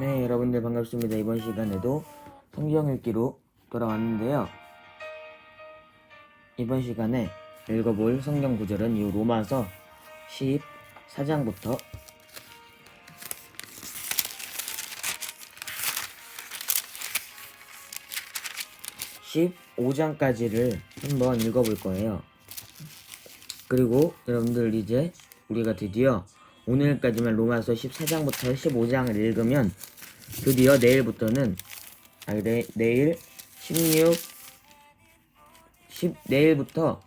네, 여러분들 반갑습니다. 이번 시간에도 성경 읽기로 돌아왔는데요. 이번 시간에 읽어볼 성경 구절은 이 로마서 14장부터 15장까지를 한번 읽어볼 거예요. 그리고 여러분들 이제 우리가 드디어 오늘까지만 로마서 14장부터 15장을 읽으면 드디어 내일부터는 아니 내, 내일 16 10 내일부터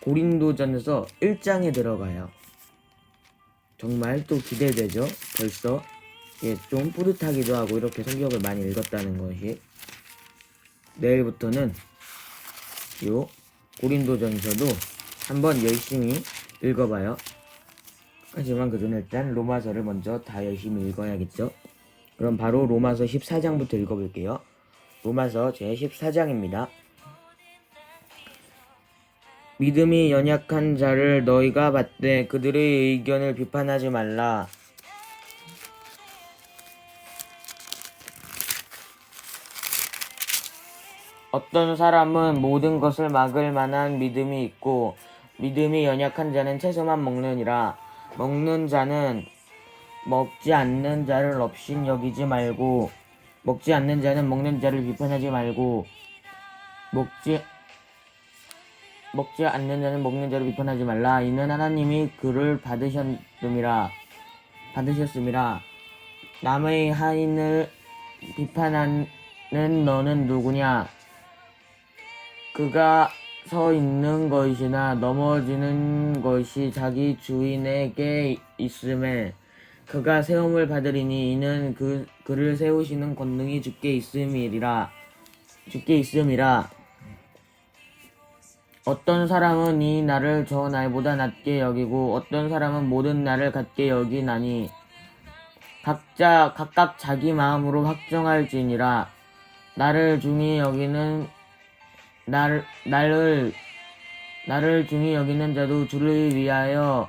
고린도전에서 1장에 들어가요. 정말 또 기대되죠. 벌써 예, 좀 뿌듯하기도 하고 이렇게 성경을 많이 읽었다는 것이 내일부터는 요 고린도전서도 한번 열심히 읽어봐요. 하지만 그전에 일단 로마서를 먼저 다 열심히 읽어야겠죠. 그럼 바로 로마서 14장부터 읽어볼게요. 로마서 제 14장입니다. 믿음이 연약한 자를 너희가 받되 그들의 의견을 비판하지 말라. 어떤 사람은 모든 것을 막을 만한 믿음이 있고 믿음이 연약한 자는 채소만 먹느니라. 먹는 자는 먹지 않는 자를 없인 여기지 말고 먹지 않는 자는 먹는 자를 비판하지 말고 먹지 먹지 않는 자는 먹는 자를 비판하지 말라. 이는 하나님이 그를 받으셨음이라 받으셨음이라. 남의 하인을 비판하는 너는 누구냐? 그가 서 있는 것이나 넘어지는 것이 자기 주인에게 있음에 그가 세움을 받으리니 이는 그 그를 세우시는 권능이 주께 있음이라 주께 있음이라. 어떤 사람은 이 나를 저 날보다 낮게 여기고 어떤 사람은 모든 날을 같게 여기나니 각자 각각 자기 마음으로 확정할지니라. 나를 중히 여기는 날, 나를 나를 중히 여기는 자도 주를 위하여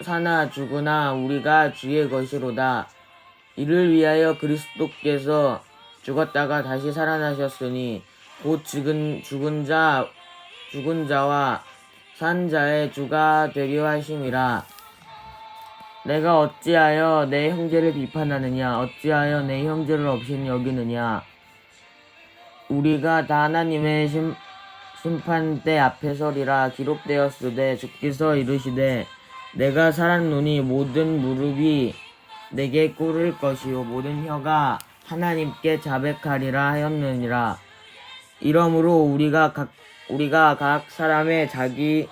사나 죽으나. 우리가 주의 것이로다. 이를 위하여 그리스도께서 죽었다가 다시 살아나셨으니 곧 죽은 죽은 자 죽은 자와 산 자의 주가 되려 하심이라. 내가 어찌하여 내 형제를 비판하느냐? 어찌하여 내 형제를 없인 여기느냐? 우리가 다 하나님의 심, 심판대 앞에 서리라. 기록되었으되 주께서 이르시되 내가 살았노니 모든 무릎이 내게 꿇을 것이요. 모든 혀가 하나님께 자백하리라 하였느니라. 이러므로 우리가 각 우리가 각 사람의 자기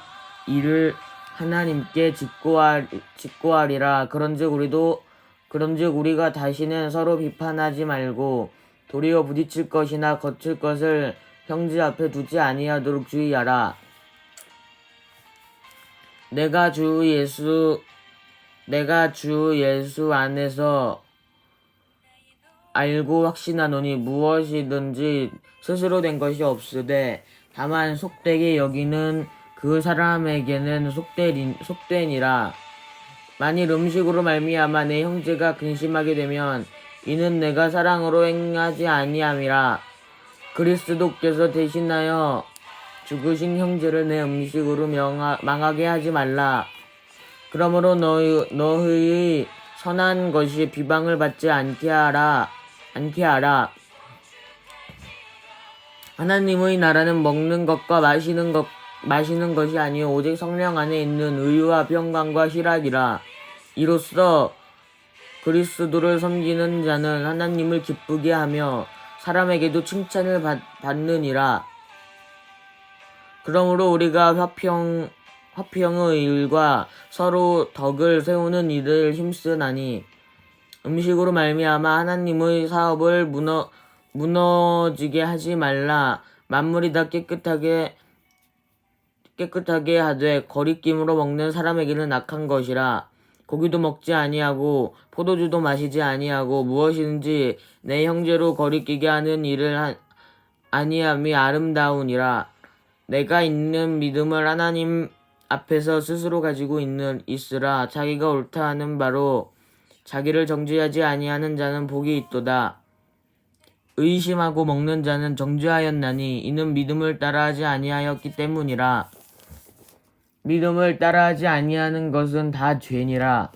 일을 하나님께 직고하, 직고하리라. 그런즉 우리도 그런즉 우리가 다시는 서로 비판하지 말고 도리어 부딪힐 것이나 거칠 것을 형제 앞에 두지 아니하도록 주의하라. 내가 주 예수 내가 주 예수 안에서 알고 확신하노니 무엇이든지 스스로 된 것이 없으되 다만 속되게 여기는 그 사람에게는 속되리, 속되니라. 만일 음식으로 말미암아 내 형제가 근심하게 되면 이는 내가 사랑으로 행하지 아니함이라. 그리스도께서 대신하여 죽으신 형제를 내 음식으로 명하, 망하게 하지 말라. 그러므로 너희, 너희의 선한 것이 비방을 받지 않게 하라 않게 하라. 하나님의 나라는 먹는 것과 마시는 것 마시는 것이 아니요 오직 성령 안에 있는 의와 평강과 희락이라. 이로써 그리스도를 섬기는 자는 하나님을 기쁘게 하며 사람에게도 칭찬을 받, 받느니라. 그러므로 우리가 화평, 화평의 일과 서로 덕을 세우는 일을 힘쓰나니 음식으로 말미암아 하나님의 사업을 무너, 무너지게 하지 말라. 만물이 다 깨끗하게 깨끗하게 하되 거리낌으로 먹는 사람에게는 악한 것이라. 고기도 먹지 아니하고 포도주도 마시지 아니하고 무엇이든지 내 형제로 거리끼게 하는 일을 하, 아니함이 아름다우니라. 내가 있는 믿음을 하나님 앞에서 스스로 가지고 있는 있으라 자기가 옳다 하는 바로 자기를 정죄하지 아니하는 자는 복이 있도다. 의심하고 먹는 자는 정죄하였나니 이는 믿음을 따라하지 아니하였기 때문이라. 믿음을 따라하지 아니하는 것은 다 죄니라.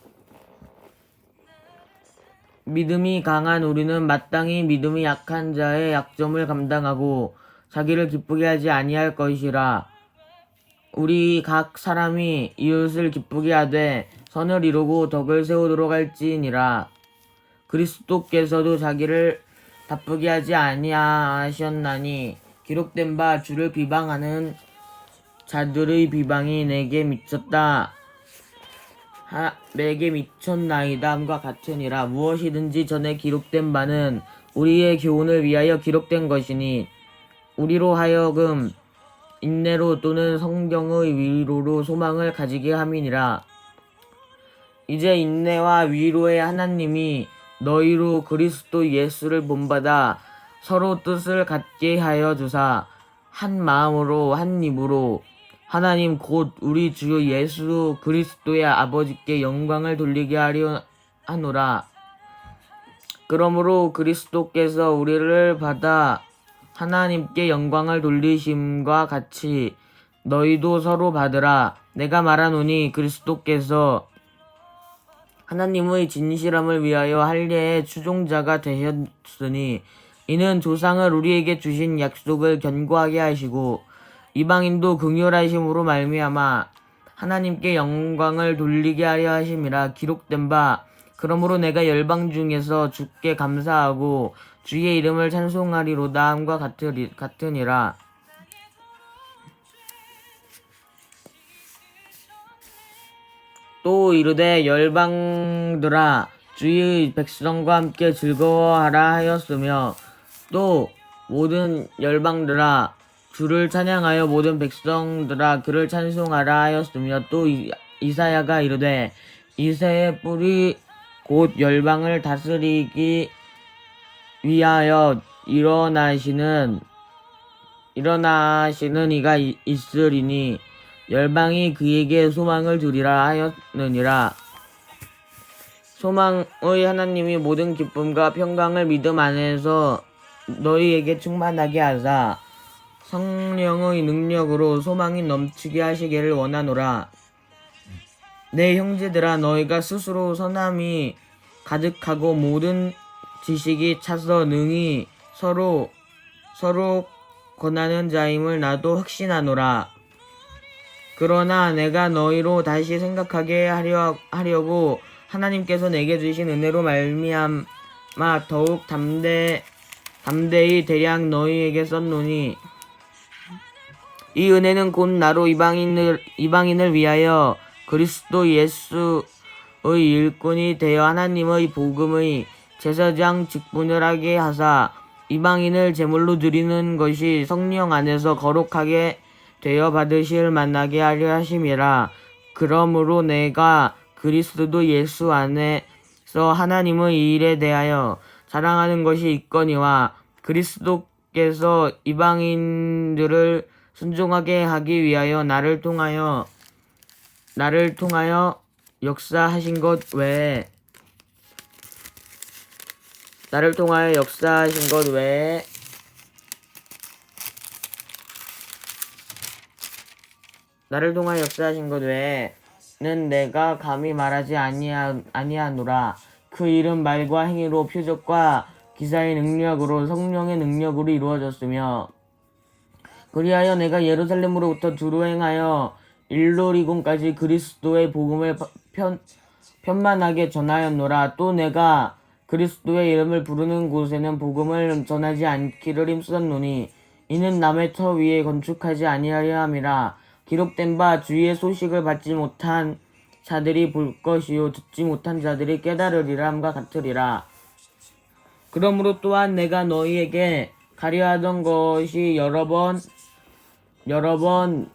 믿음이 강한 우리는 마땅히 믿음이 약한 자의 약점을 감당하고 자기를 기쁘게 하지 아니할 것이라. 우리 각 사람이 이웃을 기쁘게 하되 선을 이루고 덕을 세우도록 할지니라. 그리스도께서도 자기를 바쁘게 하지 아니하셨나니 기록된 바 주를 비방하는 자들의 비방이 내게 미쳤다. 하, 내게 미쳤나이다 함과 같으니라 무엇이든지 전에 기록된 바는 우리의 교훈을 위하여 기록된 것이니 우리로 하여금 인내로 또는 성경의 위로로 소망을 가지게 함이니라 이제 인내와 위로의 하나님이 너희로 그리스도 예수를 본받아 서로 뜻을 갖게 하여 주사 한 마음으로 한 입으로 하나님 곧 우리 주 예수 그리스도의 아버지께 영광을 돌리게 하려 하노라. 그러므로 그리스도께서 우리를 받아 하나님께 영광을 돌리심과 같이 너희도 서로 받으라. 내가 말하노니 그리스도께서 하나님의 진실함을 위하여 할례의 추종자가 되셨으니 이는 조상을 우리에게 주신 약속을 견고하게 하시고 이방인도 긍휼하심으로 말미암아 하나님께 영광을 돌리게 하려 하심이라 기록된 바 그러므로 내가 열방 중에서 주께 감사하고 주의 이름을 찬송하리로다 함과 같으리, 같으니라. 또 이르되 열방들아 주의 백성과 함께 즐거워하라 하였으며 또 모든 열방들아 주를 찬양하여 모든 백성들아 그를 찬송하라 하였으며 또 이- 이사야가 이르되 이새의 뿌리 곧 열방을 다스리기 위하여 일어나시는 일어나시는 이가 이- 있으리니 열방이 그에게 소망을 주리라 하였느니라 소망의 하나님이 모든 기쁨과 평강을 믿음 안에서 너희에게 충만하게 하사 성령의 능력으로 소망이 넘치게 하시기를 원하노라. 내 형제들아 너희가 스스로 선함이 가득하고 모든 지식이 차서 능히 서로 서로 권하는 자임을 나도 확신하노라. 그러나 내가 너희로 다시 생각하게 하려, 하려고 하나님께서 내게 주신 은혜로 말미암아 더욱 담대 담대히 대량 너희에게 썼노니 이 은혜는 곧 나로 이방인을 이방인을 위하여 그리스도 예수의 일꾼이 되어 하나님의 복음의 제사장 직분을 하게 하사 이방인을 제물로 드리는 것이 성령 안에서 거룩하게 되어 받으실 만나게 하려 하심이라. 그러므로 내가 그리스도 예수 안에서 하나님의 일에 대하여 자랑하는 것이 있거니와 그리스도께서 이방인들을 순종하게 하기 위하여 나를 통하여 나를 통하여 역사하신 것 외에 나를 통하여 역사하신 것 외에 나를 통하여 역사하신 것 외에는 내가 감히 말하지 아니하, 아니하노라 그 이름 말과 행위로 표적과 기사의 능력으로 성령의 능력으로 이루어졌으며 그리하여 내가 예루살렘으로부터 두루 행하여 일로리곤까지 그리스도의 복음을 편, 편만하게 전하였노라. 또 내가 그리스도의 이름을 부르는 곳에는 복음을 전하지 않기를 힘썼노니 이는 남의 터 위에 건축하지 아니하려 함이라. 기록된 바 주의 소식을 받지 못한 자들이 볼 것이요 듣지 못한 자들이 깨달으리라 함과 같으리라. 그러므로 또한 내가 너희에게 가려하던 것이 여러 번 여러 번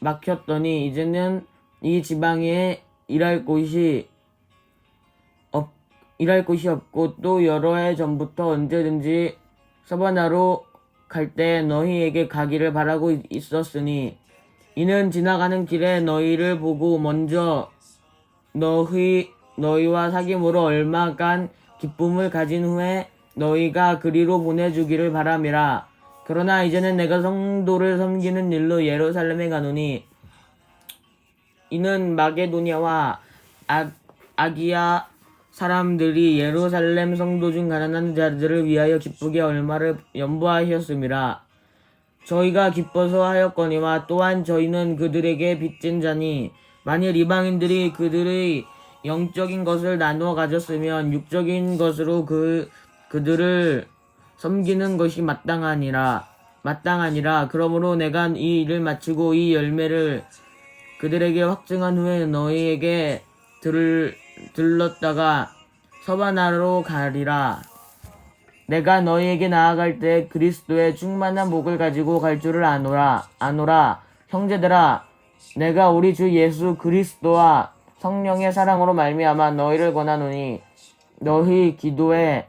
막혔더니 이제는 이 지방에 일할 곳이 없 일할 곳이 없고 또 여러 해 전부터 언제든지 서바나로 갈 때 너희에게 가기를 바라고 있- 있었으니 이는 지나가는 길에 너희를 보고 먼저 너희 너희와 사귐으로 얼마간 기쁨을 가진 후에 너희가 그리로 보내주기를 바람이라. 그러나 이제는 내가 성도를 섬기는 일로 예루살렘에 가노니 이는 마게도니아와 아, 아기야 사람들이 예루살렘 성도 중 가난한 자들을 위하여 기쁘게 얼마를 연보하셨음이라. 저희가 기뻐서 하였거니와 또한 저희는 그들에게 빚진 자니 만일 이방인들이 그들의 영적인 것을 나누어 가졌으면 육적인 것으로 그 그들을 섬기는 것이 마땅하니라 마땅하니라 그러므로 내가 이 일을 마치고 이 열매를 그들에게 확증한 후에 너희에게 들, 들렀다가 서바나로 가리라. 내가 너희에게 나아갈 때 그리스도의 충만한 목을 가지고 갈 줄을 아노라 아노라. 형제들아 내가 우리 주 예수 그리스도와 성령의 사랑으로 말미암아 너희를 권하노니 너희 기도에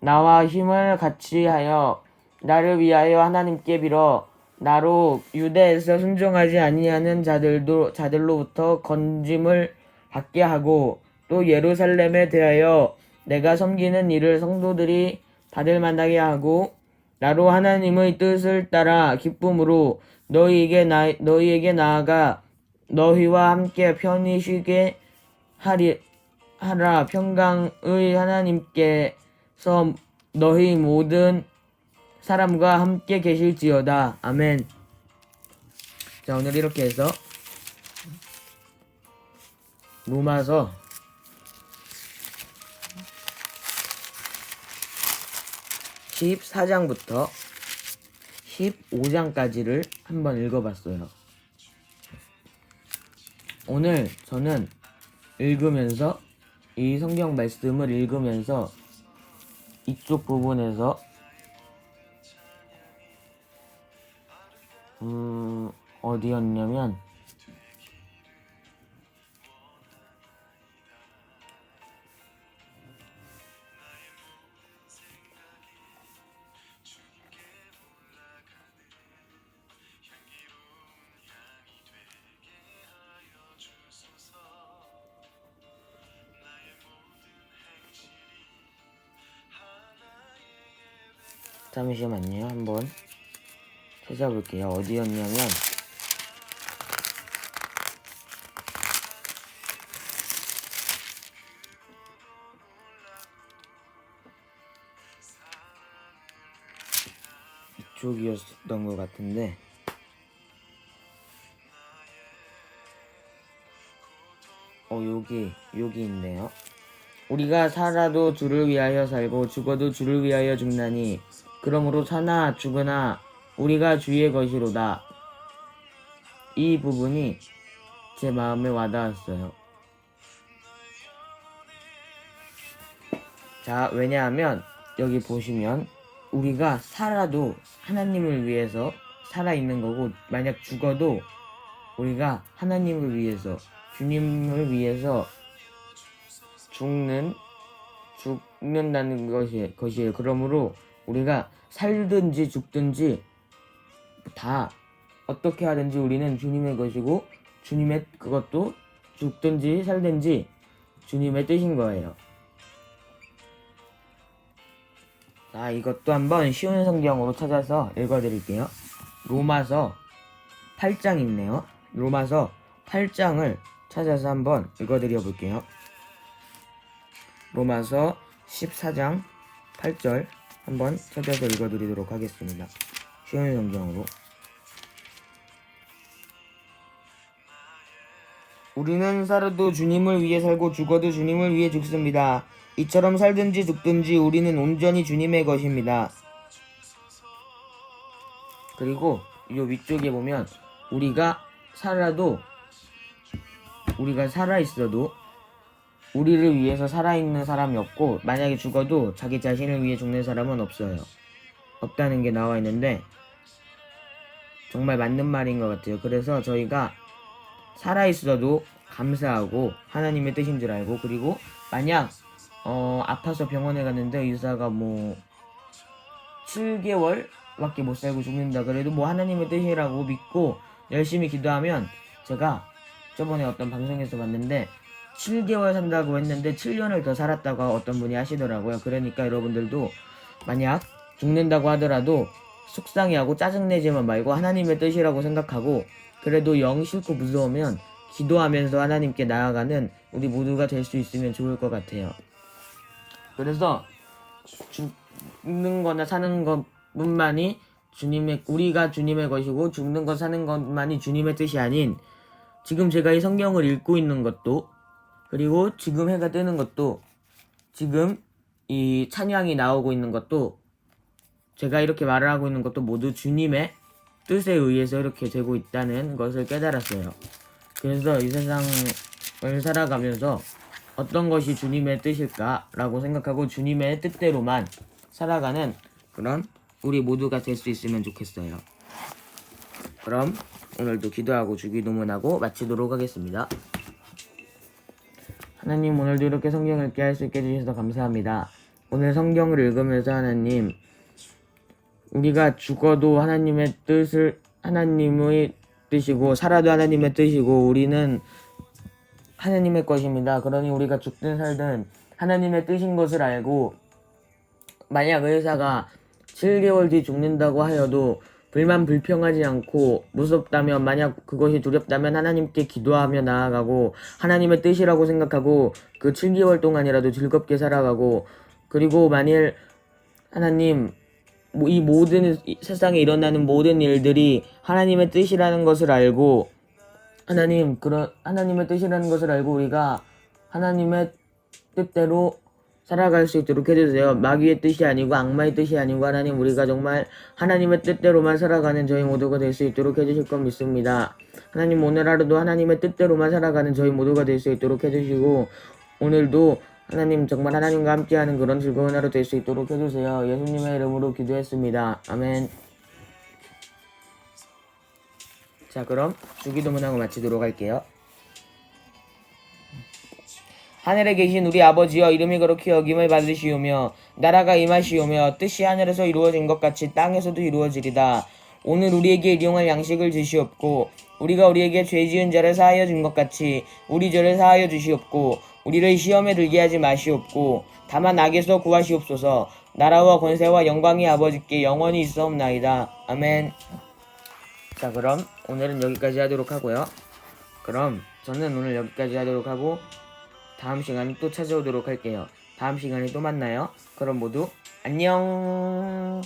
나와 힘을 같이 하여 나를 위하여 하나님께 빌어 나로 유대에서 순종하지 아니하는 자들도 자들로부터 건짐을 받게 하고 또 예루살렘에 대하여 내가 섬기는 일을 성도들이 받을 만하게 하고 나로 하나님의 뜻을 따라 기쁨으로 너희에게 나, 너희에게 나아가 너희와 함께 편히 쉬게 하리 하라 평강의 하나님께서 너희 모든 사람과 함께 계실지어다 아멘. 자 오늘 이렇게 해서 로마서 14장부터 15장까지를 한번 읽어봤어요. 오늘 저는 읽으면서 이 성경 말씀을 읽으면서 이쪽 부분에서 음 어디였냐면 잠시만요. 한번 찾아볼게요. 어디였냐면 이쪽이었던 것 같은데 어 여기 여기 있네요. 우리가 살아도 주를 위하여 살고 죽어도 주를 위하여 죽나니 그러므로 사나 죽으나 우리가 주의 것이로다. 이 부분이 제 마음에 와닿았어요. 자, 왜냐하면 여기 보시면 우리가 살아도 하나님을 위해서 살아있는 거고 만약 죽어도 우리가 하나님을 위해서 주님을 위해서 죽는 죽는다는 것이 것이에요. 그러므로 우리가 살든지 죽든지 다 어떻게 하든지 우리는 주님의 것이고 주님의 그것도 죽든지 살든지 주님의 뜻인 거예요. 자, 이것도 한번 쉬운 성경으로 찾아서 읽어드릴게요. 로마서 8장 있네요. 로마서 8장을 찾아서 한번 읽어드려 볼게요. 로마서 14장 8절 한번 찾아서 읽어드리도록 하겠습니다. 쉬운 성경으로. 우리는 살아도 주님을 위해 살고 죽어도 주님을 위해 죽습니다. 이처럼 살든지 죽든지 우리는 온전히 주님의 것입니다. 그리고 이 위쪽에 보면 우리가 살아도 우리가 살아 있어도 우리를 위해서 살아있는 사람이 없고 만약에 죽어도 자기 자신을 위해 죽는 사람은 없어요. 없다는 게 나와 있는데 정말 맞는 말인 것 같아요. 그래서 저희가 살아있어도 감사하고 하나님의 뜻인 줄 알고 그리고 만약 어, 아파서 병원에 갔는데 의사가 뭐 7개월밖에 못 살고 죽는다 그래도 뭐 하나님의 뜻이라고 믿고 열심히 기도하면 제가 저번에 어떤 방송에서 봤는데 7개월 산다고 했는데 7년을 더 살았다고 어떤 분이 하시더라고요. 그러니까 여러분들도 만약 죽는다고 하더라도 속상해하고 짜증내지만 말고 하나님의 뜻이라고 생각하고 그래도 영 싫고 무서우면 기도하면서 하나님께 나아가는 우리 모두가 될 수 있으면 좋을 것 같아요. 그래서 죽는 거나 사는 것뿐만이 주님의 우리가 주님의 것이고 죽는 것 사는 것만이 주님의 뜻이 아닌 지금 제가 이 성경을 읽고 있는 것도 그리고 지금 해가 뜨는 것도 지금 이 찬양이 나오고 있는 것도 제가 이렇게 말을 하고 있는 것도 모두 주님의 뜻에 의해서 이렇게 되고 있다는 것을 깨달았어요. 그래서 이 세상을 살아가면서 어떤 것이 주님의 뜻일까라고 생각하고 주님의 뜻대로만 살아가는 그런 우리 모두가 될 수 있으면 좋겠어요. 그럼 오늘도 기도하고 주기도문하고 마치도록 하겠습니다. 하나님 오늘도 이렇게 성경을 읽게 할 수 있게 해주셔서 감사합니다. 오늘 성경을 읽으면서 하나님 우리가 죽어도 하나님의 뜻을 하나님의 뜻이고 살아도 하나님의 뜻이고 우리는 하나님의 것입니다. 그러니 우리가 죽든 살든 하나님의 뜻인 것을 알고 만약 의사가 7개월 뒤 죽는다고 하여도 불만 불평하지 않고 무섭다면 만약 그것이 두렵다면 하나님께 기도하며 나아가고 하나님의 뜻이라고 생각하고 그 7개월 동안이라도 즐겁게 살아가고 그리고 만일 하나님 뭐이 모든 이 세상에 일어나는 모든 일들이 하나님의 뜻이라는 것을 알고 하나님 그런 하나님의 뜻이라는 것을 알고 우리가 하나님의 뜻대로 살아갈 수 있도록 해주세요. 마귀의 뜻이 아니고 악마의 뜻이 아니고 하나님 우리가 정말 하나님의 뜻대로만 살아가는 저희 모두가 될 수 있도록 해주실 것 믿습니다. 하나님 오늘 하루도 하나님의 뜻대로만 살아가는 저희 모두가 될 수 있도록 해주시고 오늘도 하나님 정말 하나님과 함께하는 그런 즐거운 하루 될 수 있도록 해주세요. 예수님의 이름으로 기도했습니다. 아멘. 자 그럼 주기도문하고 마치도록 할게요. 하늘에 계신 우리 아버지여 이름이 그렇게 여김을 받으시오며 나라가 임하시오며 뜻이 하늘에서 이루어진 것 같이 땅에서도 이루어지리다. 오늘 우리에게 일용할 양식을 주시옵고 우리가 우리에게 죄 지은 자를 사하여 준 것 같이 우리 죄를 사하여 주시옵고 우리를 시험에 들게 하지 마시옵고 다만 악에서 구하시옵소서 나라와 권세와 영광이 아버지께 영원히 있사옵나이다. 아멘. 자 그럼 오늘은 여기까지 하도록 하고요. 그럼 저는 오늘 여기까지 하도록 하고 다음 시간에 또 찾아오도록 할게요. 다음 시간에 또 만나요. 그럼 모두 안녕.